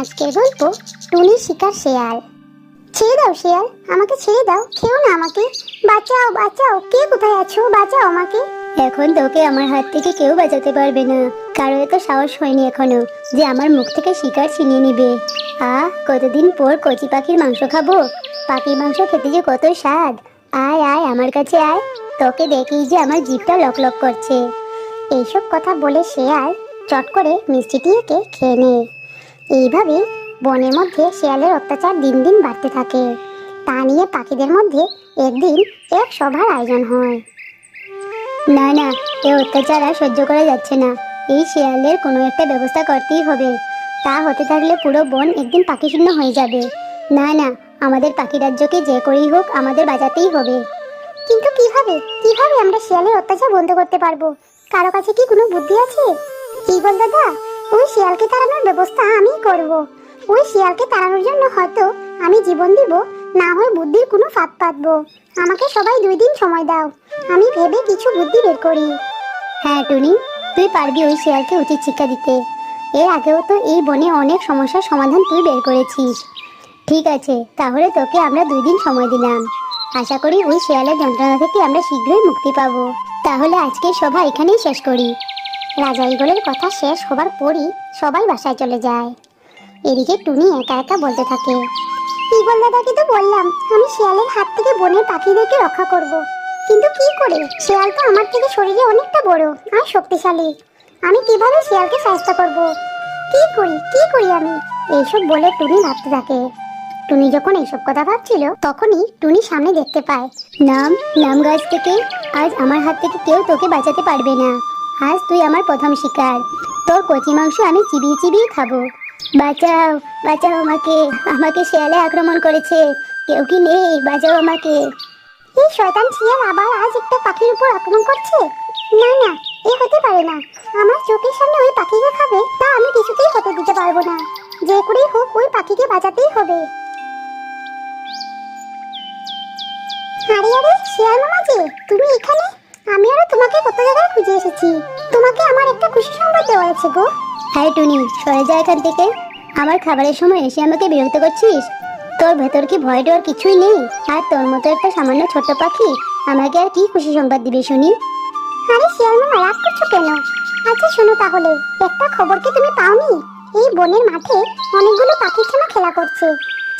আজকের গল্প টুনি শিকার শেয়াল। ছেড়ে দাও শেয়াল, আমাকে ছেড়ে দাও, খেও না আমাকে। বাঁচাও বাঁচাও, কে কোথায় আছো? বাঁচাও আমাকে। এখন তোকে আমার হাত থেকে কেউ বাঁচাতে পারবে না। কারও এত সাহস হয়নি এখনও যে আমার মুখ থেকে শিকার ছিনিয়ে নিবে। আ, কতদিন পর কচি পাখির মাংস খাব? পাখির মাংস খেতে যে কত স্বাদ। আয় আয়, আমার কাছে আয়। তোকে দেখেই যে আমার জিভটা লক লক করছে। এইসব কথা বলে শেয়াল চট করে মিষ্টিটিকে খেয়ে নেয় এইভাবে বনের মধ্যে শেয়ালের অত্যাচার দিন দিন বাড়তে থাকে। তা নিয়ে পাখিদের মধ্যে একদিন এক সভার আয়োজন হয়। না না, এ অত্যাচার আর সহ্য করা যাচ্ছে না। এই শেয়ালের কোনো একটা ব্যবস্থা করতেই হবে। তা হতে থাকলে পুরো বন একদিন পাখি শূন্য হয়ে যাবে। না না, আমাদের পাখি রাজ্যকে যে করেই হোক আমাদের বাঁচাতেই হবে। কিন্তু কীভাবে? কীভাবে আমরা শিয়ালের অত্যাচার বন্ধ করতে পারব? কারও কাছে কি কোনো বুদ্ধি আছে? বল দাদা, ওই শিয়ালকে তাড়ানোর ব্যবস্থা আমি করব। ওই শিয়ালকে তাড়ানোর জন্য হয়তো আমি জীবন দিব, না হয় বুদ্ধির কোনো ফাঁদ পাতবো। আমাকে সবাই দুই দিন সময় দাও, আমি ভেবে কিছু বুদ্ধি বের করি। হ্যাঁ টুনি, তুই পারবি ওই শেয়ালকে উচিত শিক্ষা দিতে। এর আগেও তো এই বনে অনেক সমস্যার সমাধান তুই বের করেছিস। ঠিক আছে, তাহলে তোকে আমরা দুই দিন সময় দিলাম। আশা করি ওই শেয়ালের যন্ত্রণা থেকে আমরা শীঘ্রই মুক্তি পাবো। তাহলে আজকে সভা এখানেই শেষ করি। রাজা ইগলের কথা শেষ হবার পরই সবাই বাসায় চলে যায়। এদিকে টুনি একা একা বলতে থাকে ইগল দাদাকে তো বললাম, আমি শিয়ালের হাত থেকে বনের পাখিদেরকে রক্ষা করব। কিন্তু কি করে? শিয়াল তো আমার থেকে শরীরে অনেকটা বড়, আর শক্তিশালী। আমি কীভাবে শিয়ালকে সাহায্য করব। কি করি কি করি আমি? এইসব বলে টুনি ভাবতে থাকে। টুনি যখন এইসব কথা ভাবছিল, তখনই টুনি সামনে দেখতে পায়, নাম নাম গাছ থেকে, আজ আমার হাত থেকে কেউ তোকে বাঁচাতে পারবে না। আজ তুই আমার প্রথম শিকার। তোর কচি মাংস আমি চিবিয়ে চিবিয়ে খাব। বাঁচাও বাঁচাও আমাকে। আমাকে শেয়ালে আক্রমণ করেছে। কেউ কি নেই? বাঁচাও আমাকে। এই শয়তান শিয়াল আবার আজ একটা পাখির উপর আক্রমণ করছে? না না, এ হতে পারে না। আমার চোখের সামনে ওই পাখিকে খাবে, তা আমি কিছুতেই হতে দিতে পারব না। যে করেই হোক, ওই পাখিকে বাঁচাতেই হবে। আরে আরে, শিয়াল মামা যে, তুমি এখানে? আমি আরও তোমাকে কত জায়গায় খুঁজে এসেছি? তোমাকে আমার একটা খুশি সংবাদ দেওয়া আছে গো। হাই টুনি, সরে যা এখান থেকে। আমার খাবারের সময় এসে আমাকে বিরক্ত করছিস? তোর ভেতর কি ভয় ডর কিছুই নেই? আর তোর মতো একটা সামান্য ছোট্ট পাখি আমাকে আর কি খুশি সংবাদ দিবে, শুনি? আরে শিয়াল রাগ করছ কেন? আচ্ছা শোনো তাহলে। একটা খবর কি তুমি পাওনি? এই বনের মাঠে অনেকগুলো পাখির ছানা খেলা করছে।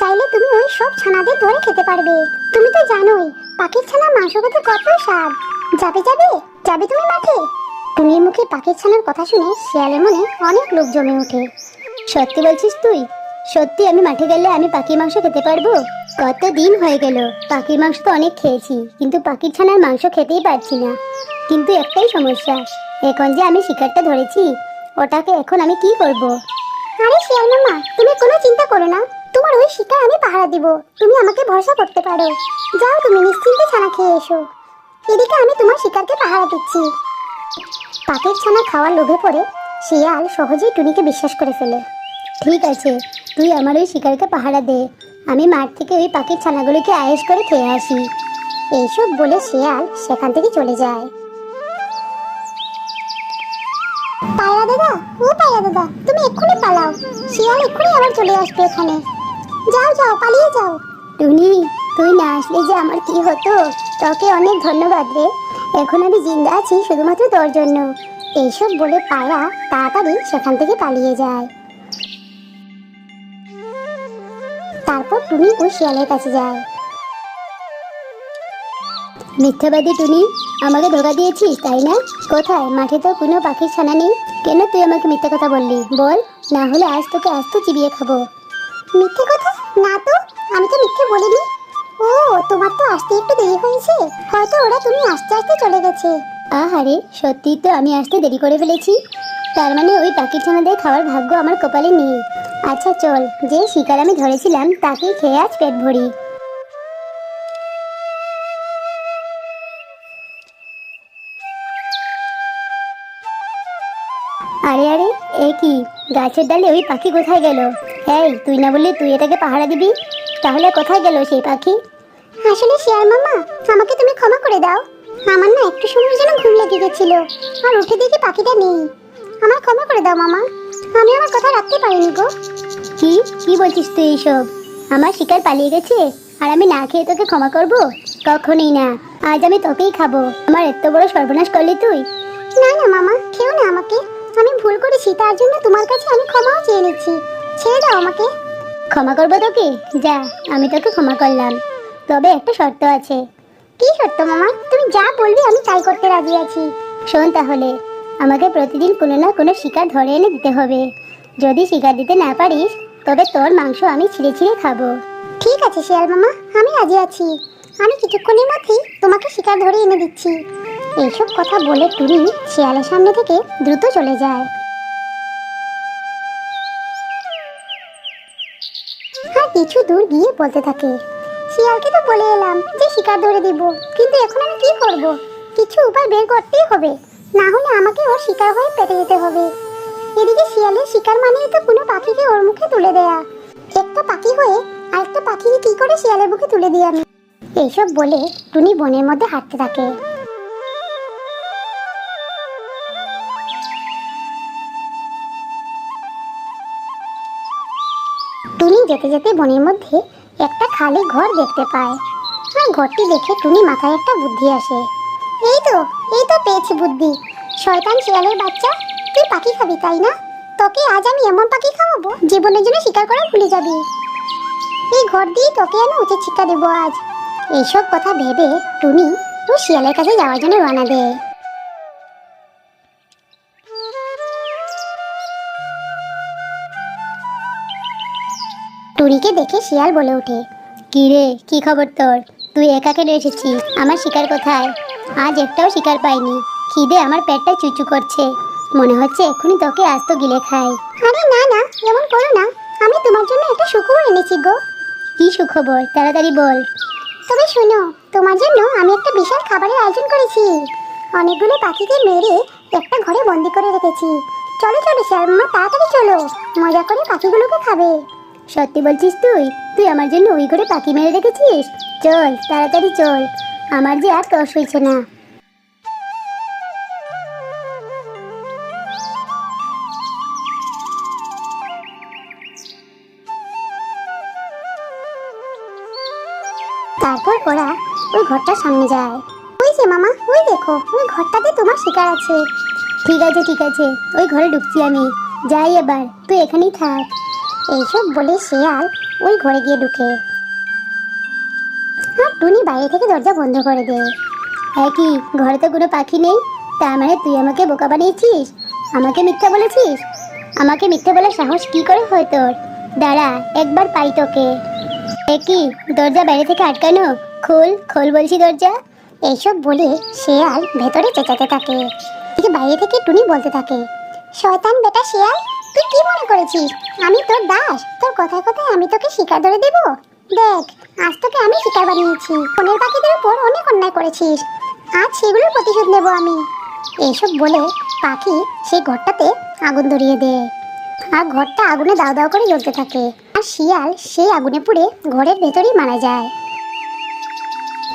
চাইলে তুমি ওই সব ছানাদের ধরে খেতে পারবে। তুমি তো জানোই, পাখির ছানা মাংস খেতে কত স্বাদ। যাবে যাবে? যাবে তুমি মাঠে? টুনির মুখে পাখির ছানার কথা শুনে শিয়ালের মনে অনেক লোক জমে ওঠে। সত্যি বলছিস তুই? সত্যি আমি মাঠে গেলে আমি পাখির মাংস খেতে পারব? কত দিন হয়ে গেল, পাখির মাংস তো অনেক খেয়েছি, কিন্তু পাখির ছানার মাংস খেতেই পারছি না। কিন্তু একটাই সমস্যা, এখন যে আমি শিকারটা ধরেছি, ওটাকে এখন আমি কি করব। আরে শিয়াল মামা, তুমি কোনো চিন্তা করো না। তোমার ওই শিকার আমি পাহারা দিব। তুমি আমাকে ভরসা করতে পারো। যাও তুমি নিশ্চিন্তে ছানা খেয়ে এসো। এদিকে আমি তোমার শিকারকে পাহারা দিচ্ছি। পাখির ছানা খাওয়ার লোভে পড়ে শিয়াল সহজেই টুনিকে বিশ্বাস করে ফেলে। ঠিক আছে, তুই আমার ওই শিকারকে পাহারা দে। আমি মাঠ থেকে ওই পাখির ছানাগুলোকে আয়েস করে খেয়ে আসি। এইসব বলে শিয়াল সেখান থেকে চলে যায়। পায়রা দাদা, ও পায়রা দাদা, তুমি এক্ষুনি পালাও। শিয়াল এক্ষুনি আবার চলে আসবে এখানে। যাও যাও, পালিয়ে যাও। টুনি তুই না আসলে যে আমার কি হতো? তোকে অনেক ধন্যবাদ রে। এখন আমি জিন্দা আছি শুধুমাত্র তোর জন্য। এইসব বলে পায়রা তাড়াতাড়ি সেখান থেকে পালিয়ে যায়। তারপর টুনি ওই শিয়ালের কাছে যায়। মিথ্যাবাদী টুনি, আমাকে ধোকা দিয়েছিস, তাই না? কোথায়? মাঠে তো কোনো পাখির ছানা নেই। কেন তুই আমাকে মিথ্যা কথা বললি? বল, না হলে আজ তোকে আস্ত চিবিয়ে খাব। মিথ্যে কথা? না তো, আমি তো মিথ্যে বলিনি। ও, তোমার তো আসতে একটু দেরি হয়েছে। হয়তো ওরা তুমি আসতে আসতে চলে গেছে। আহারে সত্যি তো আমি আসতে দেরি করে ফেলেছি। তার মানে ওই পাখির ছানাদের খাওয়ার ভাগ্য আমার কপালে নেই। আচ্ছা চল, যে শিকার আমি ধরেছিলাম তাকে খেয়ে আজ পেট ভরি। আরে আরে, এ কি? গাছের ডালে ওই পাখি কোথায় গেল? এই, তুই না বললি তুই এটাকে পাহারা দিবি? তাহলে কোথায় গেল সেই পাখি? আসলে শিয়াল মামা আমাকে তুমি ক্ষমা করে দাও। আমার না একটু সময় যেন ঘুম লেগে গেছিল আর উঠে দেখি পাখিটা নেই। আমার ক্ষমা করে দাও মামা আমি আমার কথা রাখতে পারিনি গো। কি? কি বলছিস তুই এইসব? আমার শিকার পালিয়ে গেছে আর আমি না খেয়ে তোকে ক্ষমা করব? কখনই না। আজ আমি তোকেই খাব। আমার এত বড় সর্বনাশ করলি তুই। না না মামা খেও না আমাকে। আমি ভুল করেছি তার জন্য তোমার কাছে আমি ক্ষমাও চেয়ে নিচ্ছি। ছেড়ে দাও আমাকে। ক্ষমা করব তোকে? যা, আমি তোকে ক্ষমা করলাম। তবে একটা শর্ত আছে। কি শর্ত, মামা? তুমি যা বলবে আমি তাই করতে রাজি আছি। শোন তাহলে, আমাকে প্রতিদিন কোনো না কোনো শিকার ধরে এনে দিতে হবে। যদি শিকার দিতে না পারিস, তবে তোর মাংস আমি ছিঁড়ে ছিঁড়ে খাব। ঠিক আছে শিয়াল মামা, আমি রাজি আছি। আমি কিছুক্ষণের মধ্যেই তোমাকে শিকার ধরে এনে দিচ্ছি। এইসব কথা বলে টুনি শিয়ালের সামনে থেকে দ্রুত চলে যায়। কিছু দূর গিয়ে বলতে থাকে। শিয়ালকে তো বলে এলাম যে শিকার ধরে দিব, কিন্তু এখন আমি কি করব? কিছু উপায় বের করতেই হবে, না হলে আমাকে ওর শিকার হয়ে পেটে যেতে হবে। এদিকে শিয়ালের শিকার মানেই তো কোনো পাখিকে ওর মুখে তুলে দেয়া। একটা পাখি হয়ে আরেকটা পাখিকে কি করে শিয়ালের মুখে তুলে দিই আমি? এইসব বলে টুনি বনের মধ্যে হাঁটতে থাকে। টুনি যেতে যেতে বনের মধ্যে একটা খালি ঘর দেখতে পায়। আর ঘরটি দেখে টুনি মাথায় একটা বুদ্ধি আসে। এই তো এই তো পেয়েছি বুদ্ধি। শয়তান শিয়ালের বাচ্চা, তুই পাখি খাবি, তাই না? তোকে আজ আমি এমন পাখি খাওয়াবো, জীবনের জন্য শিকার করা ভুলে যাবি। এই ঘর দিয়ে তোকে আমি উচিত শিক্ষা দেবো আজ। এইসব কথা ভেবে টুনি ও শিয়ালের কাছে যাওয়ার জন্য রওনা দেয়। টুনিকে দেখে শিয়াল বলে ওঠে কি রে কি খবর তোর? তুই একা কেটে এসেছিস? আমার শিকার কোথায়? আজ একটাও শিকার পাইনি। খিদে আমার পেটটা চুচু করছে। মনে হচ্ছে এক্ষুনি তোকে আজ তো গিলে খাই। আরে না না এমন করো না। আমি তোমার জন্য একটা সুখবর এনেছি গো। কি সুখবর? তাড়াতাড়ি বল। তবে শোনো তোমার জন্য আমি একটা বিশাল খাবারের আয়োজন করেছি। অনেকগুলো পাখিকে মেরে একটা ঘরে বন্দি করে রেখেছি। চলো চলো শ্যামা তাড়াতাড়ি চলো। মজা করে পাখিগুলোকে খাবে। সত্যি বলছিস তুই? তুই আমার জন্য ওই ঘরে পাখি মেরে রেখেছিস? চল, তাড়াতাড়ি চল। আমার যে আর তস হয়েছে না। তারপর ওরা ওই ঘরটার সামনে যায়। ওই যে মামা, ওই দেখো, ওই ঘরটাতে তোমার শিকার আছে। ঠিক আছে ঠিক আছে, ওই ঘরে ঢুকছি আমি। যাই এবার, তুই এখানেই থাক। এইসব বলে শিয়াল ওই ঘরে গিয়ে ঢুকে। আর টুনি বাইরে থেকে দরজা বন্ধ করে দেয়। একই ঘরে তো কোনো পাখি নেই? তার মানে তুই আমাকে বোকা বানিয়েছিস? আমাকে মিথ্যা বলেছিস? আমাকে মিথ্যা বলার সাহস কি করে হয় তোর? দাঁড়া, একবার পাই তোকে। একই দরজা বাইরে থেকে আটকানো? খোল খোল বলছি দরজা। এইসব বলে শেয়াল ভেতরে চেঁচাতে থাকে। বাইরে থেকে টুনি বলতে থাকে, শয়তান বেটা শেয়াল তুই কি মনে করেছিস? আমি তোর দাস। তোর কথায় কথায় আমি তোকে শিকার ধরে দেব। দেখ, আজ তোকে আমি শিকার বানিয়েছি। ফোনের পাখিদের উপর অনেক অন্যায় করেছিস। আজ সেগুলোর প্রতিশোধ নেব আমি। এইসব বলে পাখি সেই ঘরটাতে আগুন ধরিয়ে দেয়। আর ঘরটা আগুনে দাও দাও করে জ্বলতে থাকে। আর শিয়াল সেই আগুনে পুড়ে ঘরের ভেতরেই মারা যায়।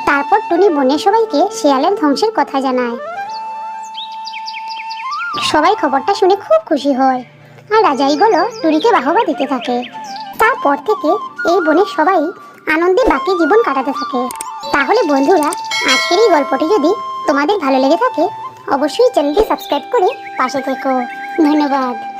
তারপর টুনি বনের সবাইকে শিয়ালের ধ্বংসের কথা জানায়। সবাই খবরটা শুনে খুব খুশি হয়। আর রাজাইগুলো টুনিকে বাহবা দিতে থাকে। তারপর থেকে এই বনের সবাই আনন্দে বাকি জীবন কাটাতে থাকে। তাহলে বন্ধুরা, আজকের এই গল্পটি যদি তোমাদের ভালো লেগে থাকে, অবশ্যই চ্যানেলটি সাবস্ক্রাইব করে পাশে থেকো। ধন্যবাদ।